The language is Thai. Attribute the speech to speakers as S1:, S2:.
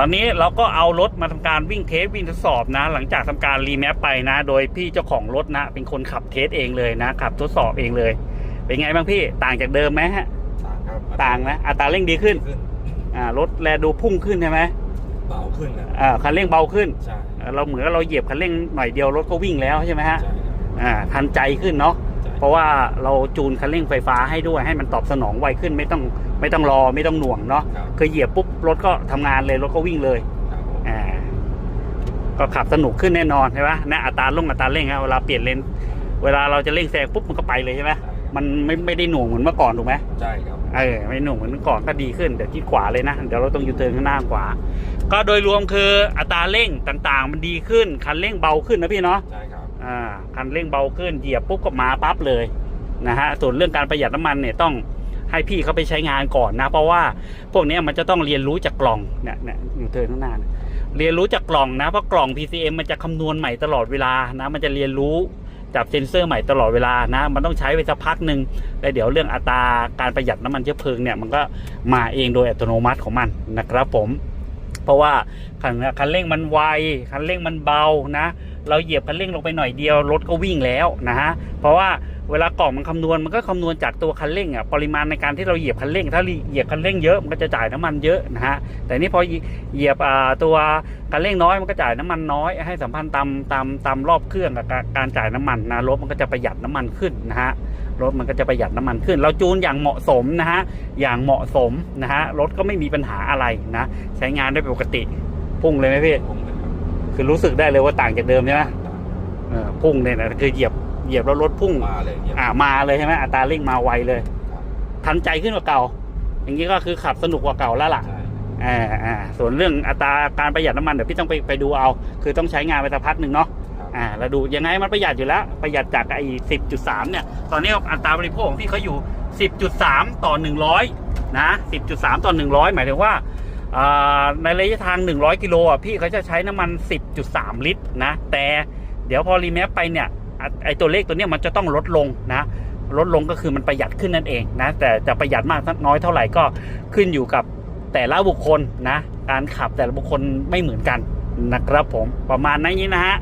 S1: ตอนนี้เราก็เอารถมาทำการวิ่งเทสวิ่งทดสอบนะ หลังจากทำการรีแมปไปนะ โดยพี่เจ้าของรถนะ เป็นคนขับเทสเองเลยนะขับทดสอบเองเลย เป็นไงบ้างพี่ต่างจากเดิมไหมฮะ
S2: ต่างครับ
S1: ต่างนะอัตราเร่งดีขึ้น
S2: ขึ้น
S1: อ่ารถแลดูพุ่งขึ้นใช่ไหม
S2: เบาขึ้นนะ
S1: อ่าคันเร่งเบาขึ้น
S2: ใช่
S1: อ่าเราเหมือนกับเราเหยียบคันเร่งหน่อยเดียวรถก็วิ่งแล้วใช่ไหมฮะ
S2: ใช่ครับ
S1: อ่าทันใจขึ้นเนาะ
S2: ใช่
S1: เพราะว่าเราจูนคันเร่งไฟฟ้าให้ด้วยให้มันตอบสนองไวขึ้นไม่ต้องไม่ต้องรอไม่ต้องหน่วงเนาะ
S2: ครับ
S1: คือเหยียบปุ๊บรถก็ทำงานเลยรถก็วิ่งเลย
S2: ครับผม
S1: อ่าก็ขับสนุกขึ้นแน่นอนใช่ไหมนะอัตราลงอัตราเร่งครับเวลาเปลี่ยนเลนเวลาเราจะเร่งแซงปุ๊บมันก็ไปเลยใช่ไหมมันไม่ไม่ได้หน่วงเหมือนเมื่อก่อนถูกไหม
S2: ใช่ครับ
S1: เออไม่หน่วงเหมือนเมื่อก่อนก็ดีขึ้นเดี๋ยวที่ขวาเลยนะ เดี๋ยวเราต้องยูเทิร์นข้างหน้าขวา ก็โดยรวมคืออัตราเร่งต่างๆ มันดีขึ้นคันเร่งเบาขึ้นนะพี่เนาะ
S2: ใช่ครับ
S1: อ่า คันเร่งเบาขึ้นเหยียบปุ๊บก็มาปั๊บเลยนะฮะส่วนเรื่องการประหยัดน้ำมันเนี่ยต้องให้พี่เขาไปใช้งานก่อนนะ เพราะว่าพวกนี้มันจะต้องเรียนรู้จากกล่องเนี่ยเนี่ยอยู่เทินข้างหน้านเรียนรู้จากกล่องนะเพราะกล่อง PCM มันจะคำนวณใหม่ตลอดเวลานะ มันจะเรียนรู้จับเซ็นเซอร์ใหม่ตลอดเวลานะ มันต้องใช้ไปสักพักหนึ่งแล้วเดี๋ยวเรื่องอัตราการประหยัดน้ำมันเชื้อเพลิงเนี่ยมันก็มาเองโดยอัตโนมัติของมันนะครับผม เพราะว่าคันคันเร่งมันไวคันเร่งมันเบานะ เราเหยียบคันเร่งลงไปหน่อยเดียวรถก็วิ่งแล้วนะฮะเพราะว่าเวลากล่องมันคำนวณมันก็คำนวณจากตัวคันเร่งอะปริมาณในการที่เราเหยียบคันเร่ง ถ้าเหยียบคันเร่งเยอะมันก็จะจ่ายน้ำมันเยอะนะฮะแต่นี่พอเหยียบอ่าตัวคันเร่งน้อยมันก็จ่ายน้ำมันน้อย ให้สัมพันธ์ตามตามตามรอบเครื่องกับการจ่ายน้ำมันนะรถมันก็จะประหยัดน้ำมันขึ้นนะฮะรถมันก็จะประหยัดน้ำมันขึ้น เราจูนอย่างเหมาะสมนะฮะอย่างเหมาะสมนะฮะรถก็ไม่มีปัญหาอะไรนะ ใช้งานได้ปกติพุ่งเลยไหมพี่
S2: ผมเลย ครับ
S1: คือรู้สึกได้เลยว่าต่างจากเดิมใช่ไหมเออพุ่งเนี่ยนะคือเหยียบเหยียบแล้วรถพุ่ง
S2: มาเลยเนี่ย
S1: อ่ามาเลยใช่ไหมอัตราเร่งมาไวเลย
S2: ครับ
S1: ทันใจขึ้นกว่าเก่า อย่างนี้ก็คือขับสนุกกว่าเก่าแล้วล่ะ
S2: ใช่
S1: อ่าอ่าส่วนเรื่องอัตราการประหยัดน้ำมันเดี๋ยวพี่ต้องไปไปดูเอา คือต้องใช้งานไปสักพักหนึ่งเนาะ
S2: ครับ
S1: อ่าแล้วดูยังไงมันประหยัดอยู่แล้ว ประหยัดจากไอ้สิบจุดสามเนี่ย ตอนนี้อัตราบริโภคของพี่เขาอยู่สิบจุดสามต่อหนึ่งร้อยนะสิบจุดสามต่อหนึ่งร้อยหมายถึงว่าอ่า ในระยะทางหนึ่งร้อยกิโลอะพี่เขาจะใช้น้ำมันสิบจุดสามลิตรนะแต่เดี๋ยวพอรีแมปไปเนี่ยไอตัวเลขตัวเนี้ยมันจะต้องลดลงนะลดลงก็คือมันประหยัดขึ้นนั่นเองนะแต่จะประหยัดมากน้อยเท่าไหร่ก็ขึ้นอยู่กับแต่ละบุคคลนะการขับแต่ละบุคคลไม่เหมือนกันนะครับผมประมาณนั้นนี้นะฮะ